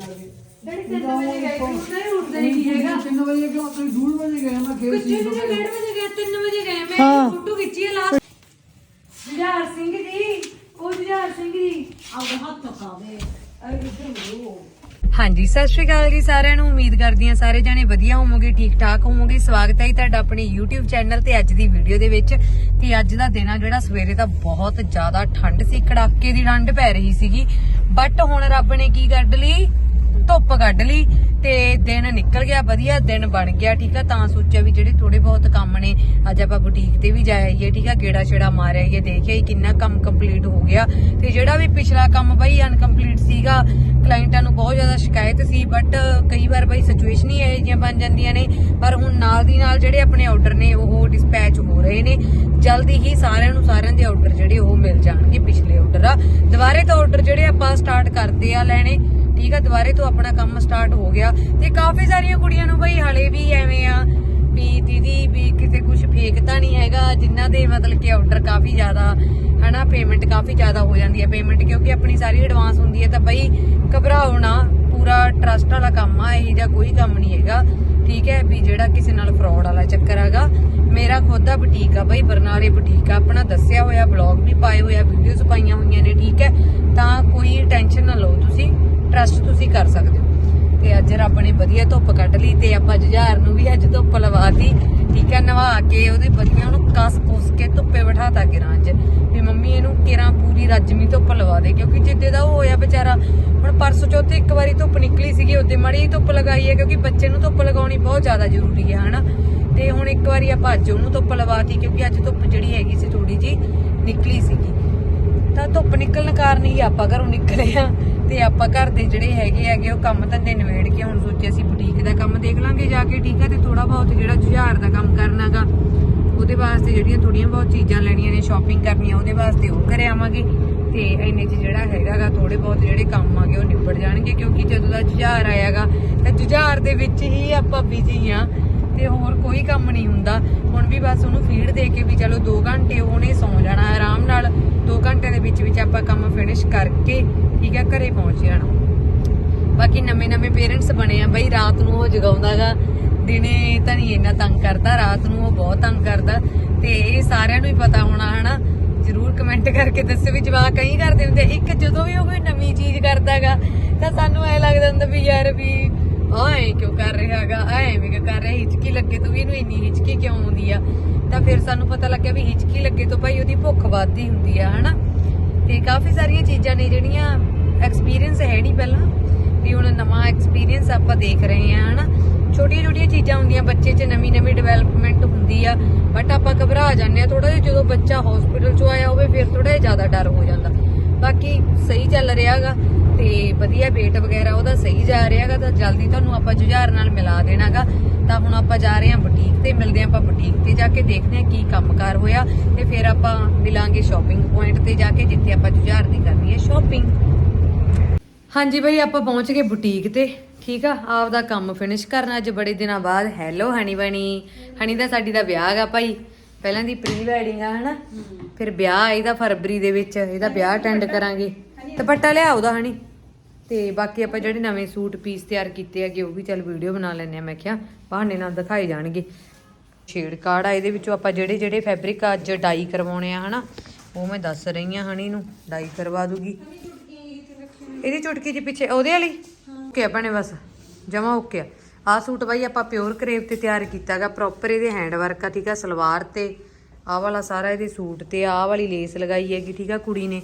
Daddy ਤਿੰਨ ਵਜੇ ਗਏ ਸੀ ਉੱਠਦਾ ਹੀ ਉੱਠਦਾ ਹੀ ਨਹੀਂ ਹੈਗਾ। 3 ਵਜੇ ਕਿਉਂ? ਤੁਸੀਂ 2 ਵਜੇ ਗਏ ਮੈਂ ਖੇਤ ਕਿੱਥੇ ਸੀ ਨੂੰ ਡੇਢ ਵਜੇ ਗਏ 3 ਵਜੇ ਗਏ। ਮੈਂ ਫੋਟੋ ਖਿੱਚੀ ਹੈ ਲਾਸਟ। ਜੁਝਾਰ ਸਿੰਘ ਜੀ ਉਹ ਜੁਝਾਰ ਸਿੰਘ ਜੀ ਆਹ ਹੱਥ ਖਾਵੇ ਅਰੇ ਇੱਧਰ ਹੋ ਹਾਂਜੀ ਸਤਿ ਸ਼੍ਰੀ ਅਕਾਲ ਜੀ ਸਾਰਿਆਂ ਨੂੰ। ਉਮੀਦ ਕਰਦੀ ਹਾਂ ਸਾਰੇ ਜਣੇ ਵਧੀਆ ਹੋਵੋਗੇ ਠੀਕ ਠਾਕ ਹੋਵੋਗੇ। ਸਵਾਗਤ ਹੈ ਜੀ ਤੁਹਾਡਾ ਆਪਣੇ YouTube ਚੈਨਲ ਤੇ ਅੱਜ ਦੀ ਵੀਡੀਓ ਦੇ ਵਿੱਚ। ਤੇ ਅੱਜ ਦਾ ਦਿਨ ਆ ਜਿਹੜਾ ਸਵੇਰੇ ਤਾਂ ਬਹੁਤ ਜ਼ਿਆਦਾ ਠੰਡ ਸੀ। ਕੜਾਕੇ ਦੀ ਠੰਡ ਪੈ ਰਹੀ ਸੀਗੀ। ਬਟ ਹੁਣ ਰੱਬ ਨੇ ਕੀ ਕੱਢ ਲਈ? ਧੁੱਪ ਕੱਢ ਲਈ ਤੇ ਦਿਨ ਨਿਕਲ ਗਿਆ, ਵਧੀਆ ਦਿਨ ਬਣ ਗਿਆ, ਠੀਕ ਆ? ਤਾਂ ਸੋਚਿਆ ਵੀ ਜਿਹੜੇ ਥੋੜੇ ਬਹੁਤ ਕੰਮ ਨੇ, ਅੱਜ ਆਪਾਂ ਬੁਟੀਕ ਤੇ ਵੀ ਜਾ ਆਈਏ ਠੀਕ ਆ? ਗੇੜਾ ਛੇੜਾ ਮਾਰ ਆਈਏ ਦੇਖਿਆ ਹੀ ਕਿੰਨਾ ਕੰਮ ਕੰਪਲੀਟ ਹੋ ਗਿਆ। ਤੇ ਜਿਹੜਾ ਵੀ ਪਿਛਲਾ ਕੰਮ ਬਈ ਅਨਕੰਪਲੀਟ ਸੀਗਾ ਕਲਾਇੰਟਾਂ ਨੂੰ ਬਹੁਤ ਜ਼ਿਆਦਾ ਸ਼ਿਕਾਇਤ ਸੀ ਬਟ ਕਈ ਵਾਰ ਬਈ ਸਿਚੁਏਸ਼ਨ ਹੀ ਇਹੋ ਜਿਹੀਆਂ ਬਣ ਜਾਂਦੀਆਂ ਨੇ, ਪਰ ਹੁਣ ਨਾਲ ਦੀ ਨਾਲ ਜਿਹੜੇ ਆਪਣੇ ਆਰਡਰ ਨੇ, ਉਹ ਡਿਸਪੈਚ ਹੋ ਰਹੇ ਨੇ। ਜਲਦੀ ਹੀ ਸਾਰਿਆਂ ਨੂੰ ਸਾਰਿਆਂ ਦੇ ਆਰਡਰ ਜਿਹੜੇ ਉਹ ਮਿਲ ਜਾਣਗੇ ਪਿਛਲੇ ਆਰਡਰ ਆ। ਦੁਬਾਰੇ ਤੋਂ ਆਰਡਰ ਜਿਹੜੇ ਆਪਾਂ ਸਟਾਰਟ ਕਰਦੇ ਆ ਲੈਣੇ ਠੀਕ ਆ, ਦੁਬਾਰੇ ਤੋਂ ਆਪਣਾ ਕੰਮ ਸਟਾਰਟ ਹੋ ਗਿਆ। ਤੇ ਕਾਫੀ ਸਾਰੀਆਂ ਕੁੜੀਆਂ ਨੂੰ ਬਈ ਹਲੇ ਵੀ ਐਵੇਂ ਆ ਵੀ ਦੀਦੀ ਵੀ ਕਿਤੇ ਕੁਝ ਫੇਕ ਤਾਂ ਨਹੀਂ ਹੈਗਾ, ਜਿਨ੍ਹਾਂ ਦੇ ਮਤਲਬ ਕਿ ਆਰਡਰ ਕਾਫੀ ਜ਼ਿਆਦਾ, ਹਨਾ ਪੇਮੈਂਟ ਕਾਫੀ ਜ਼ਿਆਦਾ ਹੋ ਜਾਂਦੀ ਹੈ। ਪੇਮੈਂਟ ਕਿਉਂਕਿ ਆਪਣੀ ਸਾਰੀ ਐਡਵਾਂਸ ਹੁੰਦੀ ਹੈ, ਤਾਂ ਬਈ ਘਬਰਾਓ ਨਾ ਪੂਰਾ ਟਰਸਟ ਵਾਲਾ ਕੰਮ ਆ, ਇਹ ਜਾਂ ਕੋਈ ਕੰਮ ਨਹੀਂ ਹੈਗਾ। ਠੀਕ ਹੈ, ਵੀ ਜਿਹੜਾ ਕਿਸੇ ਨਾਲ ਫਰਾਡ ਵਾਲਾ ਚੱਕਰ ਹੈਗਾ। ਮੇਰਾ ਖੁਦ ਦਾ ਬੁਟੀਕ ਆ ਬਈ, ਬਰਨਾਲੇ ਬੁਟੀਕ ਆ। ਆਪਣਾ ਦੱਸਿਆ ਹੋਇਆ ਬਲੌਗ ਵੀ ਪਾਏ ਹੋਇਆ ਵੀਡੀਓਜ਼ ਪਾਈਆਂ ਹੋਈਆਂ ਨੇ, ਠੀਕ ਹੈ। ਤਾਂ ਕੋਈ ਟੈਨਸ਼ਨ ਨਾ ਲਓ ਤੁਸੀਂ। ਟਰਸਟ ਤੁਸੀਂ ਕਰ ਸਕਦੇ ਹੋ। ਤੇ ਅੱਜ ਰੱਬ ਨੇ ਵਧੀਆ ਧੁੱਪ ਕੱਢ ਲਈ ਤੇ ਆਪਾਂ ਜੁਝਾਰ ਨੂੰ ਵੀ ਅੱਜ ਧੁੱਪ ਲਵਾਤੀ ਠੀਕ ਹੈ, ਨਵਾ ਕੇ ਉਹਦੇ ਵਧੀਆ ਉਹਨੂੰ ਕਸ ਪੁਸ ਕੇ ਧੁੱਪੇ ਬਿਠਾਤਾ ਕਿਰਾਂ 'ਚ। ਵੀ ਮੰਮੀ ਇਹਨੂੰ ਕਿਰਾਂ ਪੂਰੀ ਰੱਜਮੀ ਧੁੱਪ ਲਵਾ ਦੇ, ਕਿਉਂਕਿ ਜਿੱਦੇ ਦਾ ਉਹ ਹੋਇਆ ਵਿਚਾਰਾ, ਹੁਣ ਪਰਸੋਂ ਚੌਥੇ ਇੱਕ ਵਾਰੀ ਧੁੱਪ ਨਿਕਲੀ ਸੀਗੀ, ਉਹਦੇ ਮਾੜੀ ਜਿਹੀ ਧੁੱਪ ਲਗਾਈ ਹੈ, ਕਿਉਂਕਿ ਬੱਚੇ ਨੂੰ ਧੁੱਪ ਲਗਾਉਣੀ ਬਹੁਤ ਜ਼ਿਆਦਾ ਜ਼ਰੂਰੀ ਹੈ, ਹਨਾ? ਤੇ ਹੁਣ ਇੱਕ ਵਾਰੀ ਆਪਾਂ ਅੱਜ ਉਹਨੂੰ ਧੁੱਪ ਲਵਾਤੀ ਕਿਉਂਕਿ ਅੱਜ ਧੁੱਪ ਜਿਹੜੀ ਹੈਗੀ ਸੀ ਥੋੜੀ ਜੀ ਨਿਕਲੀ ਸੀਗੀ। ਤਾਂ ਧੁੱਪ ਨਿਕਲਣ ਕਾਰਨ ਹੀ ਆਪਾਂ ਘਰੋਂ ਨਿਕਲੇ ਆ ਤੇ ਆਪਾਂ ਘਰ ਦੇ ਜਿਹੜੇ ਹੈਗੇ ਹੈਗੇ ਉਹ ਕੰਮ ਧੰਦੇ ਨਿਬੇੜ ਕੇ ਹੁਣ ਸੋਚਿਆ ਸੀ ਬੁਟੀਕ ਦਾ ਕੰਮ ਦੇਖ ਲਾਂਗੇ ਜਾ ਕੇ, ਠੀਕ ਹੈ ਤੇ ਥੋੜਾ ਬਹੁਤ ਜਿਹੜਾ ਜੁਝਾਰ ਦਾ ਕੰਮ ਕਰਨਾਗਾ, ਉਹਦੇ ਵਾਸਤੇ ਜਿਹੜੀਆਂ ਥੋੜੀਆਂ ਬਹੁਤ ਚੀਜ਼ਾਂ ਲੈਣੀਆਂ ਨੇ ਸ਼ਾਪਿੰਗ ਕਰਨੀ ਆ ਉਹਦੇ ਵਾਸਤੇ ਉਹ ਕਰ ਆਵਾਂਗੇ ਤੇ ਇੰਨੇ ਚ ਜਿਹੜਾ ਹੈਗਾਗਾ ਥੋੜੇ ਬਹੁਤ ਜਿਹੜੇ ਕੰਮ ਆਗੇ ਉਹ ਨਿਬੜ ਜਾਣਗੇ ਕਿਉਂਕਿ ਜਦੋਂ ਦਾ ਜੁਝਾਰ ਆਇਆਗਾ, ਤਾਂ ਜੁਝਾਰ ਦੇ ਵਿੱਚ ਹੀ ਆਪਾਂ ਬਿਜ਼ੀ ਆ ਤੇ ਹੋਰ ਕੋਈ ਕੰਮ ਨਹੀਂ ਹੁੰਦਾ। ਹੁਣ ਵੀ ਬਸ ਉਹਨੂੰ ਫੀਡ ਦੇ ਕੇ ਵੀ ਚਲੋ 2 ਘੰਟੇ ਉਹਨੇ ਸੌਂ ਜਾਣਾ, ਆਰਾਮ ਨਾਲ 2 ਘੰਟਿਆਂ ਦੇ ਵਿੱਚ ਵਿੱਚ ਆਪਾਂ ਕੰਮ ਫਿਨਿਸ਼ ਕਰਕੇ ਠੀਕ ਹੈ, ਘਰੇ ਪਹੁੰਚ ਜਾਣਾ। ਬਾਕੀ ਨਵੇਂ ਨਵੇਂ ਪੇਰੈਂਟਸ ਬਣੇ ਆ, ਬਈ ਰਾਤ ਨੂੰ ਉਹ ਜਗਾਉਂਦਾਗਾ, ਦਿਨੇ ਤਾਂ ਨਹੀਂ ਇੰਨਾ ਤੰਗ ਕਰਦਾ, ਰਾਤ ਨੂੰ ਉਹ ਬਹੁਤ ਤੰਗ ਕਰਦਾ। ਤੇ ਇਹ ਸਾਰਿਆਂ ਨੂੰ ਹੀ ਪਤਾ ਹੋਣਾ, ਹਨਾ? ਜਰੂਰ ਕਮੈਂਟ ਕਰਕੇ ਦੱਸਿਓ ਵੀ ਜਵਾਕ ਕਈ ਕਰਦੇ ਹੁੰਦੇ ਇੱਕ ਜਦੋਂ ਵੀ ਉਹ ਕੋਈ ਨਵੀਂ ਚੀਜ਼ ਕਰਦਾਗਾ, ਤਾਂ ਸਾਨੂੰ ਐ ਲੱਗਦਾ ਹੁੰਦਾ ਵੀ ਯਾਰ ਵੀ ਆਏ ਕਿਉਂ ਕਰ ਰਿਹਾ ਹੈਗਾ? ਐਵੇਂ ਕਿਉਂ ਕਰ ਰਿਹਾ, ਹਿਚਕੀ ਲੱਗੇ ਤੋਂ ਇਹਨੂੰ ਇੰਨੀ ਹਿਚਕੀ ਕਿਉਂ ਆਉਂਦੀ ਆ? ਤਾਂ ਫਿਰ ਸਾਨੂੰ ਪਤਾ ਲੱਗਿਆ ਵੀ ਹਿਚਕੀ ਲੱਗੇ ਤੋਂ ਭਾਈ ਉਹਦੀ ਭੁੱਖ ਵੱਧਦੀ ਹੁੰਦੀ ਆ, ਹਨਾ? ਤੇ ਕਾਫੀ ਸਾਰੀਆਂ ਚੀਜ਼ਾਂ ਨੇ ਜਿਹੜੀਆਂ ਐਕਸਪੀਰੀਅੰਸ ਹੈ ਨਹੀਂ ਪਹਿਲਾਂ। ਵੀ ਹੁਣ ਨਵਾਂ ਐਕਸਪੀਰੀਅੰਸ ਆਪਾਂ ਦੇਖ ਰਹੇ ਆ ਹਨਾ? ਛੋਟੀਆਂ ਛੋਟੀਆਂ ਚੀਜ਼ਾਂ ਹੁੰਦੀਆਂ, ਬੱਚੇ 'ਚ ਨਵੀਂ ਨਵੀਂ ਡਿਵੈਲਪਮੈਂਟ ਹੁੰਦੀ ਆ ਬਟ ਆਪਾਂ ਘਬਰਾ ਜਾਂਦੇ ਆ ਥੋੜਾ ਜਿਹਾ ਜਦੋਂ ਬੱਚਾ ਹਸਪੀਟਲ 'ਚੋਂ ਆਇਆ ਹੋਵੇ, ਫਿਰ ਥੋੜਾ ਜਿਹਾ ਜ਼ਿਆਦਾ ਡਰ ਹੋ ਜਾਂਦਾ। ਬਾਕੀ ਸਹੀ ਚੱਲ ਰਿਹਾਗਾ ਤੇ ਵਧੀਆ weight ਵਗੈਰਾ ਉਹਦਾ ਸਹੀ ਜਾ ਰਿਹਾਗਾ ਤਾਂ ਜਲਦੀ ਤੁਹਾਨੂੰ ਆਪਾਂ ਜੁਝਾਰ ਨਾਲ ਮਿਲਾ ਦੇਣਾਗਾ। ਤਾਂ ਹੁਣ ਆਪਾਂ ਜਾ ਰਹੇ ਹਾਂ ਬੁਟੀਕ ਤੇ ਮਿਲਦੇ ਆਪਾਂ ਬੁਟੀਕ ਤੇ ਜਾ ਕੇ ਦੇਖਦੇ ਹਾਂ ਕੀ ਕੰਮਕਾਰ ਹੋਇਆ ਤੇ ਫਿਰ ਆਪਾਂ ਮਿਲਾਂਗੇ ਸ਼ਾਪਿੰਗ ਪੁਆਇੰਟ ਤੇ ਜਾ ਕੇ ਜਿੱਥੇ ਆਪਾਂ ਜੁਝਾਰ ਦੀ ਕਰਨੀ ਹੈ ਸ਼ਾਪਿੰਗ ਹਾਂਜੀ ਬਈ ਆਪਾਂ ਪਹੁੰਚ ਗਏ ਬੁਟੀਕ ਤੇ। ਠੀਕ ਆ ਆਪਦਾ ਕੰਮ ਫਿਨਿਸ਼ ਕਰਨਾ ਅੱਜ ਬੜੇ ਦਿਨਾਂ ਬਾਅਦ। ਹੈਲੋ ਹਨੀ ਬਣੀ ਹਨੀ ਦਾ ਸਾਡੀ ਦਾ ਵਿਆਹ ਹੈਗਾ ਭਾਈ। ਪਹਿਲਾਂ ਦੀ ਪ੍ਰੀ ਵੈਡਿੰਗ ਆ ਹਨਾ? ਫਿਰ ਵਿਆਹ ਇਹਦਾ ਫਰਵਰੀ ਦੇ ਵਿੱਚ ਇਹਦਾ ਵਿਆਹ ਅਟੈਂਡ ਕਰਾਂਗੇ। ਦੁਪੱਟਾ ਲਿਆ ਉਹਦਾ ਹਨੀ ਤੇ ਬਾਕੀ ਆਪਾਂ ਜਿਹੜੇ ਨਵੇਂ ਸੂਟ ਪੀਸ ਤਿਆਰ ਕੀਤੇ ਹੈਗੇ, ਉਹ ਵੀ ਚੱਲ ਵੀਡੀਓ ਬਣਾ ਲੈਣੇ ਆ ਮੈਂ ਕਿਹਾ ਬਹਾਨੇ ਨਾਲ ਦਿਖਾਏ ਜਾਣਗੇ। ਸ਼ੇਡ ਕਾਰਡ ਆ, ਇਹਦੇ ਵਿੱਚੋਂ ਆਪਾਂ ਜਿਹੜੇ ਜਿਹੜੇ ਫੈਬਰਿਕ ਅੱਜ ਡਾਈ ਕਰਵਾਉਣੇ ਆ, ਹਨਾ, ਉਹ ਮੈਂ ਦੱਸ ਰਹੀ ਆ ਹਣੀ ਨੂੰ ਡਾਈ ਕਰਵਾ ਦੂਗੀ। ਇਹਦੀ ਚੁਟਕੀ ਜੀ ਪਿੱਛੇ, ਉਹਦੇ ਵਾਲੀ? ਓਕੇ ਆ ਭੈਣੇ, ਬਸ, ਜਮਾ ਓਕੇ ਆ। ਆ ਸੂਟ ਬਾਈ ਆਪਾਂ ਪਿਓਰ ਕਰੇਪ ਤੇ ਤਿਆਰ ਕੀਤਾਗਾ ਪ੍ਰੋਪਰ ਇਹਦੇ ਹੈਂਡ ਵਰਕ ਆ, ਠੀਕ ਆ, ਸਲਵਾਰ ਤੇ, ਆਹ ਵਾਲਾ ਸਾਰਾ ਇਹਦੇ ਸੂਟ ਤੇ, ਆਹ ਵਾਲੀ ਲੇਸ ਲਗਾਈ ਹੈਗੀ, ਠੀਕ ਆ, ਕੁੜੀ ਨੇ।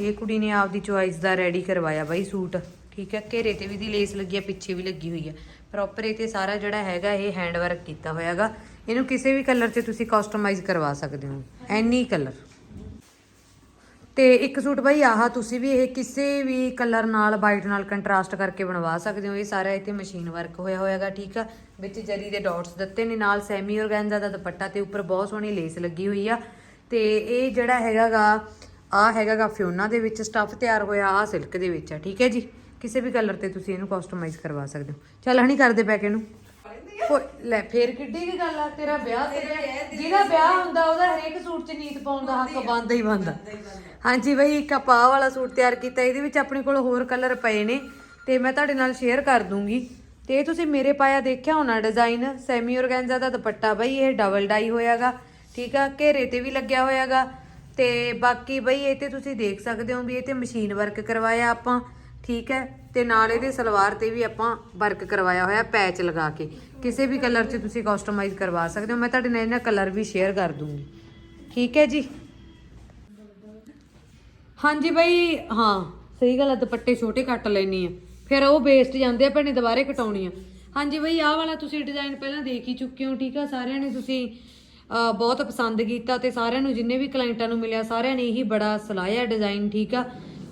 ਇਹ ਕੁੜੀ ਨੇ ਆਪਦੀ ਚੁਆਇਸ ਦਾ ਰੈਡੀ ਕਰਵਾਇਆ ਬਾਈ ਸੂਟ, ਠੀਕ ਹੈ? ਘੇਰੇ ਤੇ ਵੀ ਦੀ ਲੇਸ ਲੱਗੀ ਆ, ਪਿੱਛੇ ਵੀ ਲੱਗੀ ਹੋਈ ਆ। ਪ੍ਰੋਪਰ ਇਹ ਤੇ ਸਾਰਾ ਜਿਹੜਾ ਹੈਗਾ, ਇਹ ਹੈਂਡ ਵਰਕ ਕੀਤਾ ਹੋਇਆਗਾ ਇਹਨੂੰ ਕਿਸੇ ਵੀ ਕਲਰ 'ਚ ਤੁਸੀਂ ਕਸਟਮਾਈਜ਼ ਕਰਵਾ ਸਕਦੇ ਹੋ ਐਨੀ ਕਲਰ ਤੇ ਇੱਕ ਸੂਟ ਬਾਈ ਆਹ, ਤੁਸੀਂ ਵੀ ਇਹ ਕਿਸੇ ਵੀ ਕਲਰ ਨਾਲ ਵਾਈਟ ਨਾਲ ਕੰਟਰਾਸਟ ਕਰਕੇ ਬਣਵਾ ਸਕਦੇ ਹੋ। ਇਹ ਸਾਰਾ ਇੱਥੇ ਮਸ਼ੀਨ ਵਰਕ ਹੋਇਆ ਹੋਇਆਗਾ ਠੀਕ ਆ? ਵਿੱਚ ਜਰੀ ਦੇ ਡਾਟਸ ਦਿੱਤੇ ਨੇ, ਨਾਲ ਸੈਮੀ ਆਰਗੈਂਜ਼ਾ ਦਾ ਦੁਪੱਟਾ ਤੇ ਉੱਪਰ ਬਹੁਤ ਸੋਹਣੀ ਲੇਸ ਲੱਗੀ ਹੋਈ ਆ। ਤੇ ਇਹ ਜਿਹੜਾ ਹੈਗਾਗਾ ਆ ਹੈਗਾਗਾ ਫਿਓਨਾ ਦੇ ਵਿੱਚ ਸਟੱਫ ਤਿਆਰ ਹੋਇਆ ਆ ਸਿਲਕ ਦੇ ਵਿੱਚ ਆ ਠੀਕ ਹੈ ਜੀ? ਕਿਸੇ ਵੀ ਕਲਰ ਤੇ ਤੁਸੀਂ ਇਹਨੂੰ ਕਸਟਮਾਈਜ਼ ਕਰਵਾ ਸਕਦੇ ਹੋ। ਚੱਲ ਹਣੀ ਕਰਦੇ ਪੈਕ ਇਹਨੂੰ। ਲੈ ਫੇਰ ਕਿੱਡੀ ਕੀ ਗੱਲ ਆ ਤੇਰਾ ਵਿਆਹ ਤੇਰਾ ਜਿਹਦਾ ਵਿਆਹ ਹੁੰਦਾ ਉਹਦਾ ਹਰੇਕ ਸੂਟ 'ਚ ਨੀਤ ਪਾਉਣ ਦਾ ਹੱਕ ਬਣਦਾ ਹੀ ਬਣਦਾ ਹਾਂਜੀ ਬਈ ਇੱਕ ਆਪਾਂ ਆਹ ਵਾਲਾ ਸੂਟ ਤਿਆਰ ਕੀਤਾ ਇਹਦੇ ਵਿੱਚ ਆਪਣੇ ਕੋਲ ਹੋਰ ਕਲਰ ਪਏ ਨੇ ਤੇ ਮੈਂ ਤੁਹਾਡੇ ਨਾਲ ਸ਼ੇਅਰ ਕਰ ਦੂੰਗੀ। ਤੇ ਇਹ ਤੁਸੀਂ ਮੇਰੇ ਪਾਇਆ ਦੇਖਿਆ ਹੋਣਾ ਡਿਜ਼ਾਈਨ ਸੈਮੀ ਔਰਗੈਂਜ਼ਾ ਦਾ ਦੁਪੱਟਾ ਬਈ ਇਹ ਡਬਲ ਡਾਈ ਹੋਇਆਗਾ ਠੀਕ ਆ ਘੇਰੇ ਤੇ ਵੀ ਲੱਗਿਆ ਹੋਇਆਗਾ। ਤੇ ਬਾਕੀ ਬਈ ਇਹ ਤੇ ਤੁਸੀਂ ਦੇਖ ਸਕਦੇ ਹੋ ਵੀ ਇਹ ਤੇ ਮਸ਼ੀਨ ਵਰਕ ਕਰਵਾਇਆ ਆਪਾਂ, ਠੀਕ ਹੈ? ਤੇ ਨਾਲ ਇਹਦੇ ਸਲਵਾਰ ਤੇ ਵੀ ਆਪਾਂ ਵਰਕ ਕਰਵਾਇਆ ਹੋਇਆ ਪੈਚ ਲਗਾ ਕੇ। ਕਿਸੇ ਵੀ ਕਲਰ 'ਚ ਤੁਸੀਂ ਕਸਟਮਾਈਜ਼ ਕਰਵਾ ਸਕਦੇ ਹੋ। ਮੈਂ ਤੁਹਾਡੇ ਨਾਲ ਇਹਨਾਂ ਕਲਰ ਵੀ ਸ਼ੇਅਰ ਕਰ ਦੂੰਗੀ। ਠੀਕ ਹੈ ਜੀ? ਹਾਂਜੀ ਬਈ, ਹਾਂ, ਸਹੀ ਗੱਲ ਆ, ਦੁਪੱਟੇ ਛੋਟੇ ਕੱਟ ਲੈਣੀ ਆ। ਫਿਰ ਉਹ ਵੇਸਟ ਜਾਂਦੇ ਆ, ਭੈਣੇ ਦੁਬਾਰੇ ਕਟਾਉਣੀ ਆ। ਹਾਂਜੀ ਬਈ, ਆਹ ਵਾਲਾ ਤੁਸੀਂ ਡਿਜ਼ਾਈਨ ਪਹਿਲਾਂ ਦੇਖ ਹੀ ਚੁੱਕੇ ਹੋ, ਠੀਕ ਆ? ਸਾਰਿਆਂ ਨੇ ਤੁਸੀਂ ਬਹੁਤ ਪਸੰਦ ਕੀਤਾ ਤੇ ਸਾਰਿਆਂ ਨੂੰ ਜਿੰਨੇ ਵੀ ਕਲਾਇੰਟਾਂ ਨੂੰ ਮਿਲਿਆ, ਸਾਰਿਆਂ ਨੇ ਇਹੀ ਬੜਾ ਸਲਾਹਿਆ ਡਿਜ਼ਾਈਨ ਠੀਕ ਆ।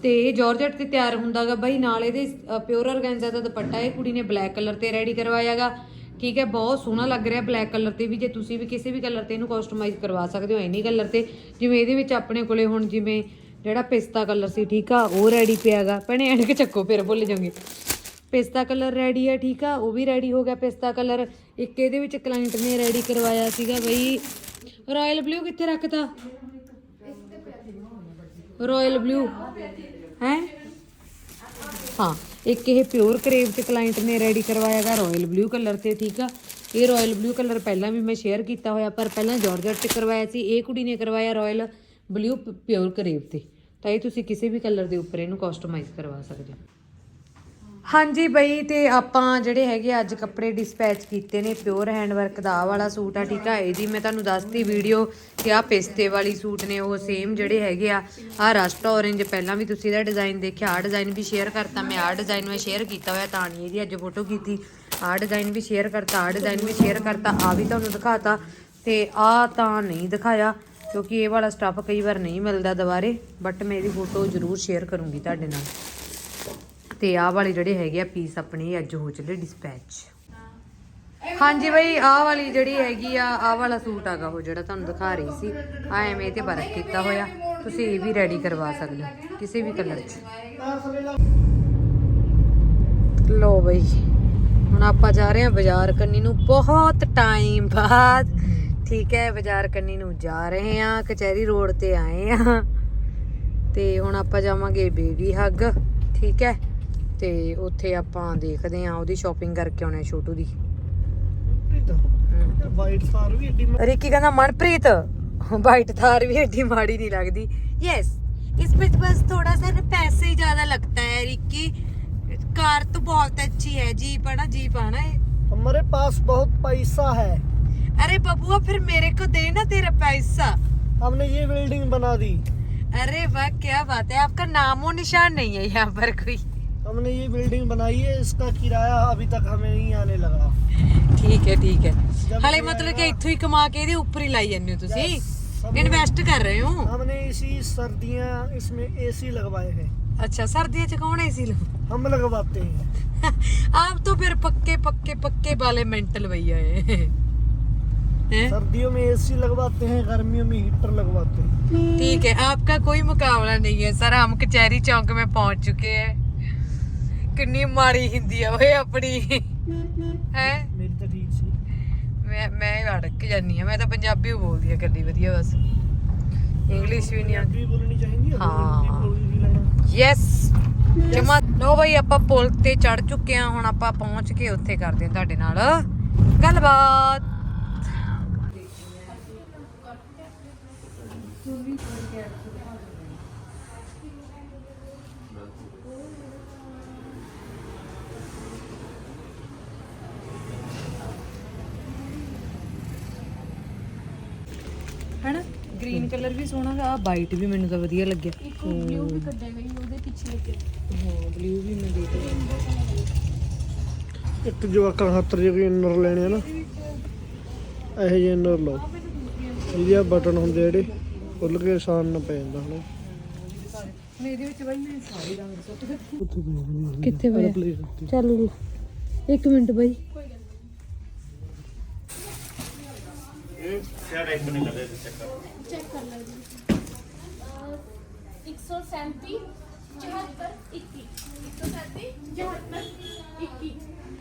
ਤੇ ਇਹ ਜਾਰਜਟ ਤੇ ਤਿਆਰ ਹੁੰਦਾਗਾ। ਬਾਈ ਨਾਲ ਇਹਦੇ ਪਿਓਰ ਔਰਗੈਂਜ਼ਾ ਦਾ ਦੁਪੱਟਾ, ਇਹ ਕੁੜੀ ਨੇ ਬਲੈਕ ਕਲਰ ਤੇ ਰੈਡੀ ਕਰਵਾਇਆਗਾ। ਠੀਕ ਹੈ, ਬਹੁਤ ਸੋਹਣਾ ਲੱਗ ਰਿਹਾ ਬਲੈਕ ਕਲਰ ਤੇ ਵੀ। ਜੇ ਤੁਸੀਂ ਵੀ ਕਿਸੇ ਵੀ ਕਲਰ ਤੇ ਇਹਨੂੰ ਕਸਟਮਾਈਜ਼ ਕਰਵਾ ਸਕਦੇ ਹੋ ਐਨੀ ਕਲਰ ਤੇ। ਜਿਵੇਂ ਇਹਦੇ ਵਿੱਚ ਆਪਣੇ ਕੋਲੇ ਹੁਣ ਜਿਵੇਂ ਜਿਹੜਾ ਪਿਸਤਾ ਕਲਰ ਸੀ, ਠੀਕ ਆ, ਉਹ ਰੈਡੀ ਪਿਆਗਾ। ਭੈਣੇ, ਐਨਕ ਚੱਕੋ, ਫਿਰ ਭੁੱਲ ਜਾਓਗੇ। ਪਿਸਤਾ ਕਲਰ ਰੈਡੀ ਆ, ਠੀਕ ਆ? ਉਹ ਵੀ ਰੈਡੀ ਹੋ ਗਿਆ ਪਿਸਤਾ ਕਲਰ। ਇੱਕ ਇਹਦੇ ਵਿੱਚ ਕਲਾਇੰਟ ਨੇ ਰੈਡੀ ਕਰਵਾਇਆ ਸੀਗਾ ਬਈ। ਰਾਇਲ ਬਲੂ ਕਿੱਥੇ ਰੱਖਤਾ? ਰਾਇਲ ਬਲੂ ਹੈ? ਹਾਂ, ਇੱਕ ਇਹ ਪਿਓਰ ਕਰੇਵ ਚ ਕਲਾਇੰਟ ਨੇ ਰੈਡੀ ਕਰਵਾਇਆਗਾ ਰਾਇਲ ਬਲੂ ਕਲਰ ਤੇ, ਠੀਕ ਆ? ਇਹ ਰਾਇਲ ਬਲੂ ਕਲਰ ਪਹਿਲਾਂ ਵੀ ਮੈਂ ਸ਼ੇਅਰ ਕੀਤਾ ਹੋਇਆ, ਪਰ ਪਹਿਲਾਂ ਜਾਰਜਟ ਚ ਕਰਵਾਇਆ ਸੀ। ਇਹ ਕੁੜੀ ਨੇ ਕਰਵਾਇਆ ਰਾਇਲ ਬਲੂ ਪਿਓਰ ਕਰੇਵ ਤੇ। ਤਾਂ ਇਹ ਤੁਸੀਂ ਕਿਸੇ ਵੀ ਕਲਰ ਦੇ ਉੱਪਰ ਇਹਨੂੰ ਕਸਟਮਾਈਜ਼ ਕਰਵਾ ਸਕਦੇ ਹੋ। ਹਾਂਜੀ ਬਈ, ਤੇ ਆਪਾਂ ਜਿਹੜੇ ਹੈਗੇ ਆ ਅੱਜ ਕੱਪੜੇ ਡਿਸਪੈਚ ਕੀਤੇ ਨੇ ਪਿਓਰ ਹੈਂਡਵਰਕ ਦਾ, ਆਹ ਵਾਲਾ ਸੂਟ ਆ, ਠੀਕ ਆ? ਇਹਦੀ ਮੈਂ ਤੁਹਾਨੂੰ ਦੱਸਤੀ ਵੀਡੀਓ ਕਿ ਆ ਪੇਸਤੇ ਵਾਲੀ ਸੂਟ ਨੇ, ਉਹ ਸੇਮ ਜਿਹੜੇ ਹੈਗੇ ਆ ਆ ਰਸਟ orange, ਪਹਿਲਾਂ ਵੀ ਤੁਸੀਂ ਇਹਦਾ ਡਿਜ਼ਾਈਨ ਦੇਖਿਆ ਆ ਡਿਜ਼ਾਈਨ ਵੀ ਸ਼ੇਅਰ ਕਰਤਾ, ਮੈਂ ਆ ਡਿਜ਼ਾਈਨ ਮੈਂ ਸ਼ੇਅਰ ਕੀਤਾ ਹੋਇਆ, ਤਾਂ ਨਹੀਂ ਇਹਦੀ ਅੱਜ ਫੋਟੋ ਕੀਤੀ। ਆ ਡਿਜ਼ਾਈਨ ਵੀ ਸ਼ੇਅਰ ਕਰਤਾ ਆ ਡਿਜ਼ਾਈਨ ਵੀ ਸ਼ੇਅਰ ਕਰਤਾ ਆ ਵੀ ਤੁਹਾਨੂੰ ਦਿਖਾਤਾ, ਤੇ ਆ ਤਾਂ ਨਹੀਂ ਦਿਖਾਇਆ, ਕਿਉਂਕਿ ਇਹ ਵਾਲਾ ਸਟੱਫ ਕਈ ਵਾਰ ਨਹੀਂ ਮਿਲਦਾ ਦੁਬਾਰੇ ਬਟ ਮੈਂ ਇਹਦੀ ਫੋਟੋ ਜ਼ਰੂਰ ਸ਼ੇਅਰ ਕਰੂੰਗੀ ਤੁਹਾਡੇ ਨਾਲ। ਤੇ ਆਹ ਵਾਲੇ ਜਿਹੜੇ ਹੈਗੇ ਆ ਪੀਸ ਆਪਣੇ ਅੱਜ ਹੋ ਚੱਲੇ ਡਿਸਪੈਚ ਹਾਂਜੀ ਬਈ, ਆਹ ਵਾਲੀ ਜਿਹੜੀ ਹੈਗੀ ਆ, ਆਹ ਵਾਲਾ ਸੂਟ ਆਗਾ ਉਹ ਜਿਹੜਾ ਤੁਹਾਨੂੰ ਦਿਖਾ ਰਹੀ ਸੀ। ਆ ਐਵੇਂ ਤੇ ਵਰਕ ਕੀਤਾ ਹੋਇਆ। ਤੁਸੀਂ ਇਹ ਵੀ ਰੈਡੀ ਕਰਵਾ ਸਕਦੇ ਹੋ, ਕਿਸੇ ਵੀ ਕਲਰ 'ਚ। ਲੋ ਬਈ, ਹੁਣ ਆਪਾਂ ਜਾ ਰਹੇ ਹਾਂ ਬਾਜ਼ਾਰ ਕੰਨੀ ਨੂੰ। ਬਹੁਤ ਟਾਈਮ ਬਾਅਦ, ਠੀਕ ਹੈ, ਬਾਜ਼ਾਰ ਕੰਨੀ ਨੂੰ ਜਾ ਰਹੇ ਹਾਂ, ਕਚਹਿਰੀ ਰੋਡ ਤੇ ਆਏ ਆ ਤੇ ਹੁਣ ਆਪਾਂ ਜਾਵਾਂਗੇ ਬੇਬੀ ਹੱਗ, ਠੀਕ ਹੈ। ਤੇ ਉੱਥੇ ਆਪਾਂ ਦੇਖਦੇ ਹਾਂ ਉਹਦੀ ਸ਼ਾਪਿੰਗ ਕਰਕੇ ਆਉਣੇ ਛੋਟੂ ਦੀ ਵਾਈਟ ਸਾਰ ਵੀ ਏਡੀ ਰਿੱਕੀ ਕਹਿੰਦਾ ਮਨਪ੍ਰੀਤ ਵਾਈਟ ਥਾਰ ਵੀ ਏਡੀ ਮਾੜੀ ਨਹੀਂ ਲੱਗਦੀ ਯੈਸ इस पे बस थोड़ा सा ना पैसे ही ज्यादा लगता है रिक्की कार तो बहुत अच्छी है जीप है ना जीप है ना ये। हमारे पास बहुत पैसा है अरे बबुआ फिर मेरे को दे ना तेरा पैसा हमने ये बिल्डिंग बना दी अरे वाह क्या बात है आपका नामो निशान नहीं है यहाँ पर कोई हमने ये बिल्डिंग बनाई है इसका किराया अभी तक हमें नहीं आने लगा ਠੀਕ ਹੈ ਠੀਕ ਹੈ ਜਦ ਹਲੇ ਵੀ ਮਤਲਬ ਕਿ ਆਏਗਾ- ਇੱਥੋਂ ਹੀ ਕਮਾ ਕੇ ਇਹਦੇ ਉੱਪਰ ਹੀ ਲਾਈ ਜਾਂਦੇ ਹੋ ਤੁਸੀਂ सब- ਇਨਵੈਸਟ ਕਰ ਰਹੇ ਹੋ हमने इसी सर्दियां इसमें एसी लगवाए हैं ਅੱਛਾ ਸਰਦੀਆਂ ਚ ਕੌਣ ਏਸੀ लो हम लगवाते हैं आप तो फिर पक्के पक्के पक्के वाले मेंटल भैया है हैं? सर्दियों में एसी लगवाते हैं गर्मियों में हीटर लगवाते हैं ठीक है आपका कोई मुकाबला नहीं है सर हम कचहरी चौक में पहुंच चुके हैं ਕਿੰਨੀ ਮਾੜੀ ਹਿੰਦੀ ਆ ਓਏ ਆਪਣੀ। ਹੈ? ਮੇਰੀ ਤਾਂ ਠੀਕ ਸੀ। ਮੈਂ ਮੈਂ ਅੜਕ ਜਾਨੀ ਆ ਮੈਂ ਤਾਂ ਪੰਜਾਬੀ ਬੋਲਦੀ ਆ ਗੱਡੀ ਵਧੀਆ ਬਸ। ਇੰਗਲਿਸ਼ ਵੀ ਨਹੀਂ ਆਉਂਦੀ ਬੋਲਣੀ ਚਾਹੀਦੀ ਹਾਂ। ਯੈਸ ਜਮਾ ਲੋ ਆਪਾਂ ਪੁਲ ਤੇ ਚੜ ਚੁੱਕੇ ਆ ਹੁਣ ਆਪਾਂ ਪਹੁੰਚ ਕੇ ਉੱਥੇ ਕਰਦੇ ਆ ਤੁਹਾਡੇ ਨਾਲ ਗੱਲਬਾਤ। ਤੁਸੀਂ ਵੀ ਕਲਰ ਵੀ ਸੋਹਣਾ ਆ ਵਾਈਟ ਵੀ ਮੈਨੂੰ ਤਾਂ ਵਧੀਆ ਲੱਗਿਆ। ਬਲੂ ਵੀ ਕੱਢਿਆ ਗਈ ਉਹਦੇ ਪਿੱਛੇ ਹਾਂ ਬਲੂ ਵੀ ਮੈਂ ਦੇਖ ਲਿਆ। ਇੱਕ ਜਵਾਕਾਂ ਖਾਤਰ ਜੇ ਕੋਈ ਇਨਰ ਲੈਣੇ ਆ ਨਾ ਇਹੋ ਜਿਹੇ ਇਨਰ ਲਓ। ਇਹਦੇ ਆ ਬਟਨ ਹੁੰਦੇ ਜਿਹੜੇ ਖੁੱਲ ਕੇ ਆਸਾਨ ਨਾ ਪੈ ਜਾਂਦਾ ਹਨਾ। ਮੇਰੇ ਵਿੱਚ ਬਈ ਮੈਂ ਸਾਰੇ ਰੰਗ ਸੁੱਟ ਦਿੱਤੇ ਉੱਥੇ ਪਈ ਹੋਣੀ ਕਿੱਥੇ ਆ? ਪਿਆ?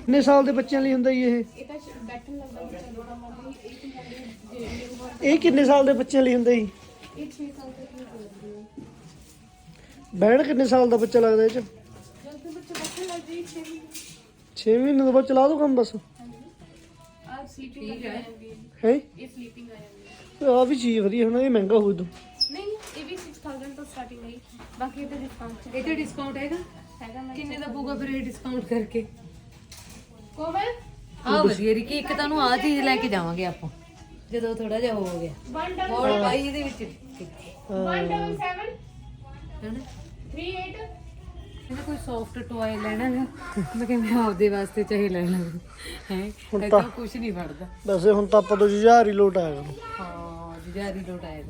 ਕਿੰਨੇ ਸਾਲ ਦੇ ਬੱਚਿਆਂ ਲਈ ਹੁੰਦਾ ਜੀ ਇਹ? ਇਹ ਕਿੰਨੇ ਸਾਲ ਦੇ ਬੱਚਿਆਂ ਲਈ ਹੁੰਦਾ ਜੀ? ਇਹ ਬੈਣ ਕਿੰਨੇ ਸਾਲ ਦਾ ਬੱਚਾ ਲੱਗਦਾ ਇਹ ਚ? ਜਦ ਤੇ ਬੱਚੇ ਬੈਠਣ ਲੱਗ ਜੀ 6 ਮਹੀਨੇ। 6 ਮਹੀਨੇ ਤੋਂ ਬਾਅਦ ਚਲਾ ਦੋ ਕੰਮ ਬਸ? ਸਲੀਪਿੰਗ ਠੀਕ ਹੈ। ਹੈ? ਇਹ ਸਲੀਪਿੰਗ ਆ ਜਾਂਦੀ ਹੈ। ਆ ਵੀ ਚੀਜ਼ ਵਧੀਆ ਹੋਣਾ ਇਹ ਮਹਿੰਗਾ ਹੋਊ ਤੂੰ। ਨਹੀਂ ਇਹ ਵੀ 6000 ਤੋਂ ਸਟਾਰਟਿੰਗ ਹੈ ਬਾਕੀ ਇਹਦੇ ਡਿਸਕਾਊਂਟ ਇਹ ਤੇ ਡਿਸਕਾਊਂਟ ਹੈਗਾ? ਹੈਗਾ ਮੈਂ ਕਿੰਨੇ ਦਾ ਪਊਗਾ ਫਿਰ ਇਹ ਡਿਸਕਾਊਂਟ ਕਰਕੇ? ਕੋਵਲ ਆ ਵਧੀਆ ਰਿਕੀ ਇੱਕ ਤੁਹਾਨੂੰ ਆ ਚੀਜ਼ ਲੈ ਕੇ ਜਾਵਾਂਗੇ ਆਪਾਂ। ਜਦੋਂ ਥੋੜਾ ਜਿਹਾ ਹੋ ਗਿਆ। 1 ਹੋਰ ਭਾਈ ਇਹਦੇ ਵਿੱਚ। 177 ਹੈਨਾ? 38 ਇਹਨੇ ਕੋਈ ਸੌਫਟ ਟੋਏ ਲੈਣਾ ਹੈ। ਮੈਂ ਕਿਹਾ ਮੈਂ ਆਪਦੇ ਵਾਸਤੇ ਚਾਹੇ ਲੈ ਲਾਂ ਹੈ? ਹੁਣ ਤਾਂ- ਕੁਝ ਨਹੀਂ ਫੜਦਾ ਵੈਸੇ ਹੁਣ ਤਾਂ ਆਪਾਂ ਤੋਂ ਹਜ਼ਾਰ ਹੀ ਲੋਟ ਆਇਆ ਹਾਂ ਜਿਆਰੀ ਲੋਟ ਆਇਆ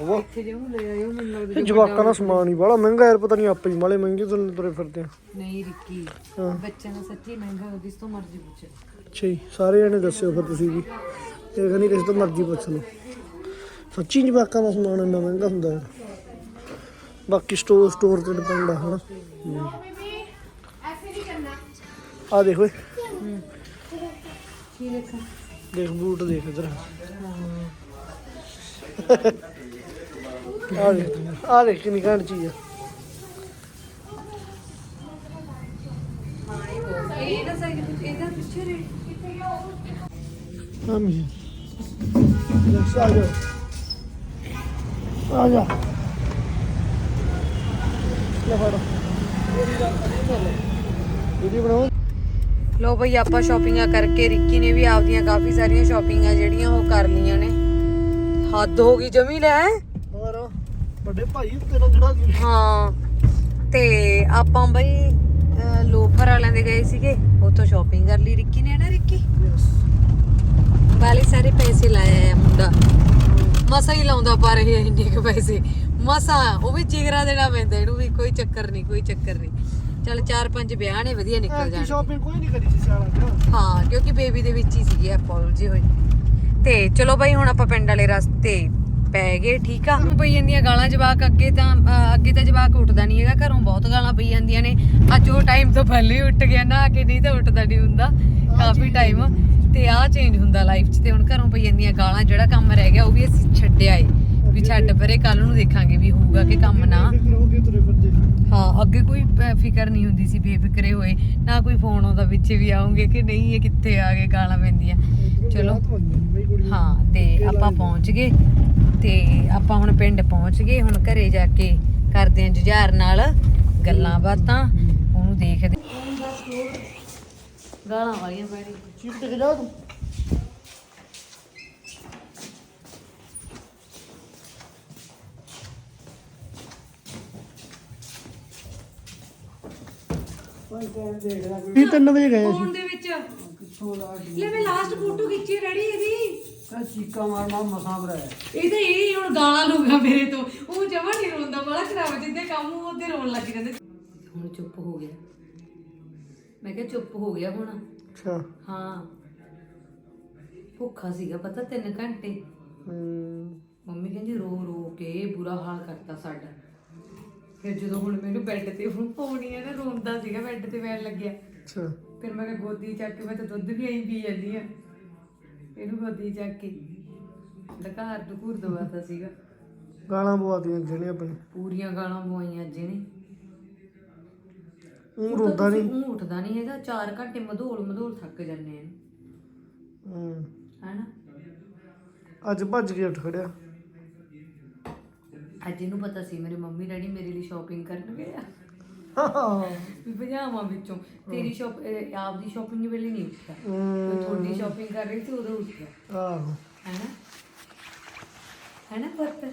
ਬਹੁਤ ਇੱਥੇ ਜਿਹਨੂੰ ਲੈ ਆਇਓ ਮੈਨੂੰ ਲੱਗਦਾ ਇਹ ਜਵਾਕਾਂ ਦਾ ਸਮਾਨ ਹੀ ਬੜਾ ਮਹਿੰਗਾ ਯਾਰ ਪਤਾ ਨਹੀਂ ਆਪੇ ਹੀ ਮਾਲੇ ਮਹਿੰਗੇ ਤੋਂ ਤੁਰੇ ਫਿਰਦੇ ਆ। ਨਹੀਂ ਰਿੱਕੀ। ਬੱਚਿਆਂ ਦਾ ਸੱਚੀ ਮਹਿੰਗਾ ਜਿਸ ਤੋਂ ਮਰਜ਼ੀ ਪੁੱਛ। ਅੱਛਾ ਜੀ ਸਾਰੇ ਜਣੇ ਦੱਸਿਓ ਫਿਰ ਤੁਸੀਂ ਵੀ। ਇਹ ਕਹਿੰਦੀ ਕਿਸੇ ਤੋਂ ਮਰਜ਼ੀ ਪੁੱਛ ਲਓ। ਸੱਚੀ ਜਵਾਕਾਂ ਦਾ ਸਮਾਨ ਇੰਨਾ ਮਹਿੰਗਾ ਹੁੰਦਾ ਹੈ ਬਾਕੀ ਸਟੋਰ ਸਟੋਰ ਤੇ ਡਿਪੈਂਡ ਆ, ਹਨਾ। ਆ ਦੇਖੋ ਕੀ ਦੇਖ, ਬੂਟ ਦੇਖ ਇਧਰ। ਆ ਦੇਖ ਆ ਦੇਖ ਕਿੰਨੀ ਘੰਟ ਚੀਜ਼ ਆ। ਇਹ ਸਾਈਡ ਇਹਦਾ ਪਿੱਛੇ ਰੇ ਆ ਮੀ ਦੇਖ ਆ ਜਾ। ਆ ਜਾ। ਲੈ ਬਈ ਆਪਾਂ ਸ਼ਾਪਿੰਗਾਂ ਕਰਕੇ ਰਿੱਕੀ ਨੇ ਵੀ ਆਪਦੀਆਂ ਕਾਫੀ ਸਾਰੀਆਂ ਸ਼ਾਪਿੰਗਾਂ ਜਿਹੜੀਆਂ ਉਹ ਕਰ ਲੀਆਂ ਨੇ। ਹੱਦ ਹੋ ਗਈ ਜਮੀ ਲੈ। ਹੋਰ ਵੱਡੇ ਭਾਈ ਤੇਰਾ ਜਿਹੜਾ ਹਾਂ ਤੇ ਆਪਾਂ ਬਈ ਲੋਫਰ ਵਾਲਿਆਂ ਦੇ ਗਏ ਸੀਗੇ ਉੱਥੋਂ ਸ਼ਾਪਿੰਗ ਕਰ ਲਈ ਰਿੱਕੀ ਨੇ ਨਾ ਰਿੱਕੀ? ਵਾਲੇ ਸਾਰੇ ਪੈਸੇ ਲਾਇਆ ਆ ਮੁੰਡਾ। ਮਸਾ ਹੀ ਲਾਉਂਦਾ ਪਰ ਇਹ ਇੰਨੇ ਕੁ ਪੈਸੇ। ਮਸਾ ਉਹ ਵੀ ਜਿਗਰਾ ਦੇਣਾ ਪੈਂਦਾ ਇਹਨੂੰ ਵੀ ਕੋਈ ਚੱਕਰ ਨਹੀਂ ਕੋਈ ਚੱਕਰ ਨਹੀਂ। ਚੱਲ ਚਾਰ ਪੰਜ ਵਿਆਹ ਨੇ ਵਧੀਆ ਨਿਕਲ ਐ ਜਾਣ ਸ਼ਾਪਿੰਗ ਕੋਈ ਨਹੀਂ ਕਰੀ ਸੀ ਸਿਆਲਾਂ ਚ। ਹਾਂ ਕਿਉਂਕਿ ਬੇਬੀ ਦੇ ਵਿੱਚ ਹੀ ਸੀਗੇ ਆਪਾਂ ਉਲਝੇ ਹੋਏ ਤੇ ਚਲੋ ਬਾਈ ਹੁਣ ਆਪਾਂ ਪਿੰਡ ਵਾਲੇ ਰਸਤੇ ਪੈ ਗਏ ਠੀਕ ਆ? ਪਈ ਜਾਂਦੀਆਂ ਗਾਲਾਂ ਜਵਾਕ ਅੱਗੇ ਤਾਂ ਅੱਗੇ ਤਾਂ ਜਵਾਕ ਉੱਠਦਾ ਨਹੀਂ ਹੈਗਾ ਘਰੋਂ ਬਹੁਤ ਗਾਲਾਂ ਪਈ ਜਾਂਦੀਆਂ ਨੇ। ਅੱਜ ਉਹ ਟਾਈਮ ਤੋਂ ਪਹਿਲੇ ਹੀ ਉੱਠ ਗਿਆ ਨਾ ਕਿ ਨਹੀਂ ਤਾਂ ਉੱਠਦਾ ਨਹੀਂ ਹੁੰਦਾ। ਕਾਫੀ ਟਾਈਮ ਤੇ ਆਹ ਚੇਂਜ ਹੁੰਦਾ ਲਾਈਫ 'ਚ ਤੇ ਹੁਣ ਘਰੋਂ ਪਈ ਜਾਂਦੀਆਂ ਗਾਲਾਂ ਜਿਹੜਾ ਕੰਮ ਰਹਿ ਗਿਆ ਉਹ ਵੀ ਅਸੀਂ ਛੱਡਿਆ ਏ। ਵੀ ਛੱਡ ਪਰੇ ਕੱਲ ਨੂੰ ਦੇਖਾਂਗੇ ਵੀ ਹੋਊਗਾ ਕਿ ਕੰਮ ਨਾ। ਹਾਂ, ਅੱਗੇ ਕੋਈ ਫਿਕਰ ਨਹੀਂ ਹੁੰਦੀ ਸੀ ਬੇਫਿਕਰੇ ਹੋਏ। ਨਾ ਕੋਈ ਫੋਨ ਆਉਂਦਾ ਵਿੱਚ ਵੀ ਆਉਂਗੇ ਕਿ ਨਹੀਂ, ਇਹ ਕਿੱਥੇ ਆ ਗਏ, ਗਾਲਾਂ ਪੈਂਦੀਆਂ। ਚਲੋ। ਹਾਂ, ਤੇ ਆਪਾਂ ਪਹੁੰਚ ਗਏ। ਤੇ ਆਪਾਂ ਹੁਣ ਪਿੰਡ ਪਹੁੰਚ ਗਏ। ਹੁਣ ਘਰੇ ਜਾ ਕੇ ਕਰਦੇ ਆਂ ਜੁਝਾਰ ਨਾਲ ਗੱਲਾਂ ਬਾਤਾਂ। ਉਹਨੂੰ ਦੇਖਦੇ ਗਾਲਾਂ ਵਾਲੀਆਂ ਪੈਣੀ ਚੀਪ ਤੇ ਜਾ ਤੂੰ। ਇਹ 3 ਵਜੇ ਗਏ ਫੋਨ ਦੇ ਵਿੱਚ। ਲੈ ਮੈਂ ਲਾਸਟ ਫੋਟੋ ਖਿੱਚੀ ਰੈਡੀ ਇਹਦੀ। ਚੀਕਾ ਮਾਰ ਮਾਰ ਮਸਾਂ ਬਰਾ ਇਹ ਤਾਂ ਇਹ ਹੁਣ ਗਾਲਾਂ ਲੂਗਾ ਮੇਰੇ ਤੋਂ। ਉਹ ਜਮਾ ਨਹੀਂ ਰੋਂਦਾ ਬੜਾ ਖਰਾਬ ਜਿੱਦੇ ਕੰਮ ਉਹਦੇ ਰੋਣ ਲੱਗ ਜਾਂਦੇ। ਹੁਣ ਚੁੱਪ ਹੋ ਗਿਆ। ਮੈਂ ਕਿਹਾ ਚੁੱਪ ਹੋ ਗਿਆ ਹੁਣ। ਅੱਛਾ। ਹਾਂ। ਭੁੱਖਾ ਸੀਗਾ ਪਤਾ 3 ਘੰਟੇ। ਹਮ, ਮੰਮੀ ਕਹਿੰਦੀ ਰੋ ਰੋ ਕੇ ਬੁਰਾ ਹਾਲ ਕਰਤਾ ਸਾਡਾ। ਫਿਰ ਜਦੋਂ ਹੁਣ ਮੈਨੂੰ ਬੈੱਡ ਤੇ ਹੁਣ ਪਾਉਣੀ ਆ ਨਾ ਰੋਂਦਾ ਸੀਗਾ ਬੈੱਡ ਤੇ ਪੈਣ ਲੱਗਿਆ। ਅੱਛਾ। ਫਿਰ ਮੈਂ ਕਿਹਾ ਗੋਦੀ ਚੱਕ ਕੇ ਮੈਂ ਤਾਂ ਦੁੱਧ ਵੀ ਆਈ ਪੀ ਜਾਂਦੀ ਆ। ਇਹਨੂੰ ਗੋਦੀ ਚੱਕ ਕੇ। ਡਕਾਰ ਡਕੂਰ ਦਵਾਤਾ ਸੀਗਾ। ਗਾਲਾਂ ਬਵਾਤੀਆਂ ਜਿਹੜੇ ਆਪਣੇ। ਪੂਰੀਆਂ ਗਾਲਾਂ ਪਵਾਈਆਂ ਅੱਜ ਇਹਨੇ। ਉਹ ਰੋਂਦਾ ਨਹੀਂ। ਉਹ ਉੱਠਦਾ ਨਹੀਂ ਹੈਗਾ 4 ਘੰਟੇ ਮਧੋਲ ਮਧੋਲ ਥੱਕ ਜਾਂਦੇ ਆ। ਹਮ, ਹੈਨਾ? ਅੱਜ ਭੱਜ ਕੇ ਉੱਠ ਖੜਿਆ। ਅੱਜ ਇਹਨੂੰ ਪਤਾ ਸੀ ਮੇਰੇ ਮੰਮੀ ਡੈਡੀ ਮੇਰੇ ਲਈ ਸ਼ਾਪਿੰਗ ਕਰਨ ਗਏ ਆ ਹਾਂ। ਵੀ ਭਜਾਵਾਂ ਵਿੱਚੋਂ। ਤੇਰੀ ਸ਼ਾਪ ਆਪ ਦੀ ਸ਼ਾਪਿੰਗ ਵੇਲੇ ਨਹੀਂ ਉੱਠਿਆ। ਤੁਹਾਡੀ ਸ਼ਾਪਿੰਗ ਕਰ ਰਹੀ ਸੀ ਉਦੋਂ ਉੱਠਿਆ। ਆਹੋ। ਹੈਨਾ? ਹੈਨਾ ਪੁੱਤ?